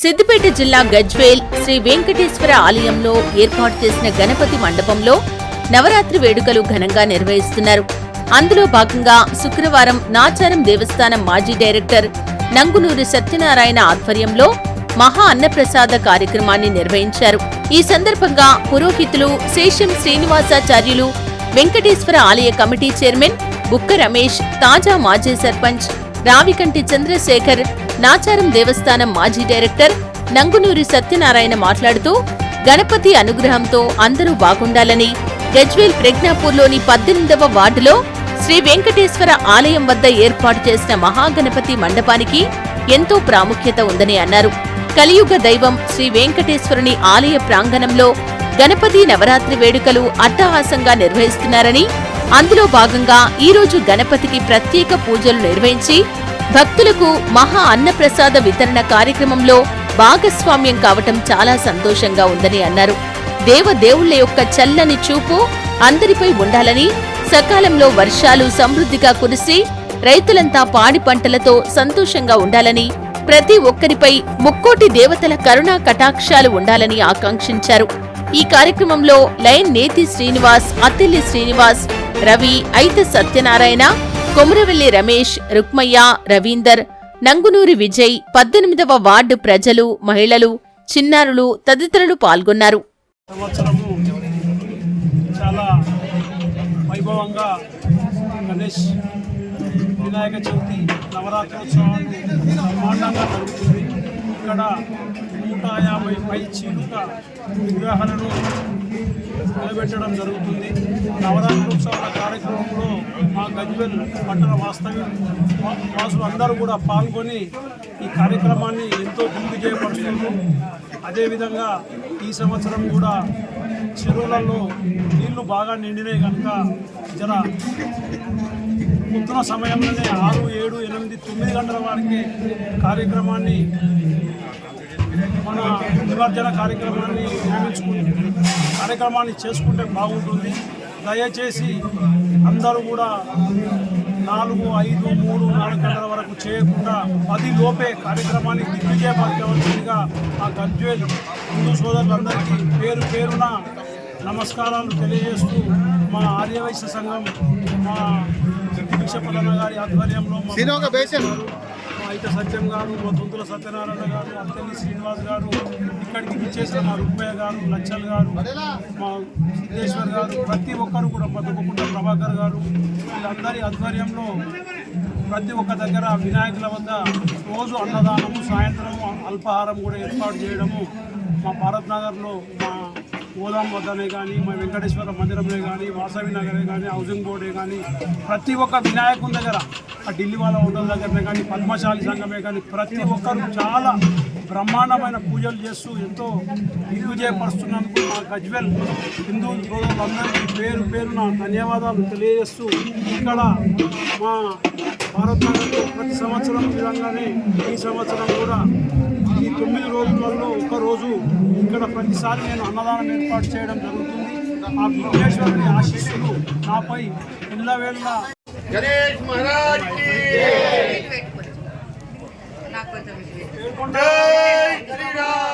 సిద్దిపేట జిల్లా గజ్వేల్ శ్రీ వెంకటేశ్వర ఆలయంలో ఏర్పాటు చేసిన గణపతి మండపంలో నవరాత్రి వేడుకలు ఘనంగా నిర్వహిస్తున్నారు. అందులో భాగంగా శుక్రవారం నాచారం దేవస్థానం మాజీ డైరెక్టర్ నంగునూరి సత్యనారాయణ ఆధ్వర్యంలో మహా అన్నప్రసాద కార్యక్రమాన్ని నిర్వహించారు. ఈ సందర్భంగా పురోహితులు శేషం శ్రీనివాసాచార్యులు వెంకటేశ్వర ఆలయ కమిటీ చైర్మన్ బుక్క రమేష్ తాజా మాజీ సర్పంచ్ రావికంటి చంద్రశేఖర్ నాచారం దేవస్థానం మాజీ డైరెక్టర్ నంగునూరి సత్యనారాయణ మాట్లాడుతూ గణపతి అనుగ్రహంతో అందరూ బాగుండాలని గజ్వేల్ ప్రజ్ఞాపూర్లోని పద్దెనిమిదవ వార్డులో శ్రీ వెంకటేశ్వర ఆలయం వద్ద ఏర్పాటు చేసిన మహాగణపతి మండపానికి ఎంతో ప్రాముఖ్యత ఉందని అన్నారు. కలియుగ దైవం శ్రీ వెంకటేశ్వరుని ఆలయ ప్రాంగణంలో గణపతి నవరాత్రి వేడుకలు అట్టహాసంగా నిర్వహిస్తున్నారని అందులో భాగంగా ఈ రోజు గణపతికి ప్రత్యేక పూజలు నిర్వహించి భక్తులకు మహా అన్నప్రసాద వితరణ కార్యక్రమంలో భాగస్వామ్యం కావటం చాలా సంతోషంగా ఉందని అన్నారు. దేవదేవుళ్ళ యొక్క చల్లని చూపు అందరిపై ఉండాలని సకాలంలో వర్షాలు సమృద్ధిగా కురిసి రైతులంతా పాడి పంటలతో సంతోషంగా ఉండాలని ప్రతి ఒక్కరిపై ముక్కోటి దేవతల కరుణా కటాక్షాలు ఉండాలని ఆకాంక్షించారు. ఈ కార్యక్రమంలో లైన్ నేతి శ్రీనివాస్ అతిల్లి శ్రీనివాస్ రవి ఐత సత్యనారాయణ కొమురవెల్లి రమేష్ రుక్మయ్య రవీందర్ నంగునూరి విజయ్ పద్దెనిమిదవ వార్డు ప్రజలు మహిళలు చిన్నారులు తదితరులు పాల్గొన్నారు. చాలా వైభవంగా గణేష్ వినాయక చవితి నవరాత్రోత్సవాలు బ్రహ్మాండంగా జరుగుతుంది. ఇక్కడ నూట యాభై పై చీలుక విగ్రహాలను నిలబెట్టడం జరుగుతుంది. నవరాత్రోత్సవాల కార్యక్రమంలో మా గజ్వెల్ పట్టణ వాస్తవ్య వాసులు అందరూ కూడా పాల్గొని ఈ కార్యక్రమాన్ని ఎంతో దిగ్విజయపరుస్తున్నారు అదేవిధంగా ఈ సంవత్సరం కూడా చెరువులలో నీళ్ళు బాగా నిండినాయి కనుక జర పొద్దున సమయంలోనే ఆరు ఏడు ఎనిమిది తొమ్మిది గంటల వరకే కార్యక్రమాన్ని మన నిమజ్జన కార్యక్రమాన్ని నిర్మించుకుంటే కార్యక్రమాన్ని చేసుకుంటే బాగుంటుంది. దయచేసి అందరూ కూడా నాలుగు ఐదు మూడు నాలుగు గంటల వరకు చేయకుండా పది లోపే కార్యక్రమాన్ని దిగ్విజయపరచవలసిందిగా ఆ గజ్వేల్ హిందూ సోదరులందరికీ పేరు పేరున నమస్కారాలు తెలియజేస్తూ మా ఆర్యవైశ్య సంఘం మా భిక్షపదన్న గారి ఆధ్వర్యంలో అయితే సత్యం గారు మా తుంతుల సత్యనారాయణ గారు అత్తల్లి శ్రీనివాస్ గారు ఇక్కడికి ఇచ్చేసిన మా రుక్మయ్య గారు లచ్చల్ గారు మా సిద్ధేశ్వర్ గారు ప్రతి ఒక్కరు కూడా మా ప్రభాకర్ గారు వీళ్ళందరి ఆధ్వర్యంలో ప్రతి ఒక్క దగ్గర వినాయకుల వద్ద రోజు అన్నదానము సాయంత్రము అల్పాహారం కూడా ఏర్పాటు చేయడము మా భారత్ నగర్లో మా గోదాం వద్దనే కానీ మా వెంకటేశ్వర మందిరంలో కానీ వాసవి నగరే కానీ హౌసింగ్ బోర్డే కానీ ప్రతి ఒక్క వినాయకుని దగ్గర ఆ ఢిల్లీ వాళ్ళ హోటల్ దగ్గరనే కానీ పద్మశాలి సంఘమే కానీ ప్రతి ఒక్కరు చాలా బ్రహ్మాండమైన పూజలు చేస్తూ ఎంతో విజయపరుస్తున్నందుకు మా గజ్వెల్ హిందూ సోదరులందరికీ పేరు పేరున ధన్యవాదాలు తెలియజేస్తూ ఇక్కడ మా భారత్ ప్రతి సంవత్సరం విధంగానే ఈ సంవత్సరం కూడా ఈ తొమ్మిది రోజులలో ఒక రోజు ఇక్కడ ప్రతిసారి నేను అన్నదానం ఏర్పాటు చేయడం జరుగుతుంది. ఆ విఘ్నేశ్వరుని ఆశీస్సులు నాపై ఎల్లవేళ్ళ గణేష్ మహారాజ్కి నాకు కొంచెం ఇది. పేర్కొండ జై శ్రీరామ్!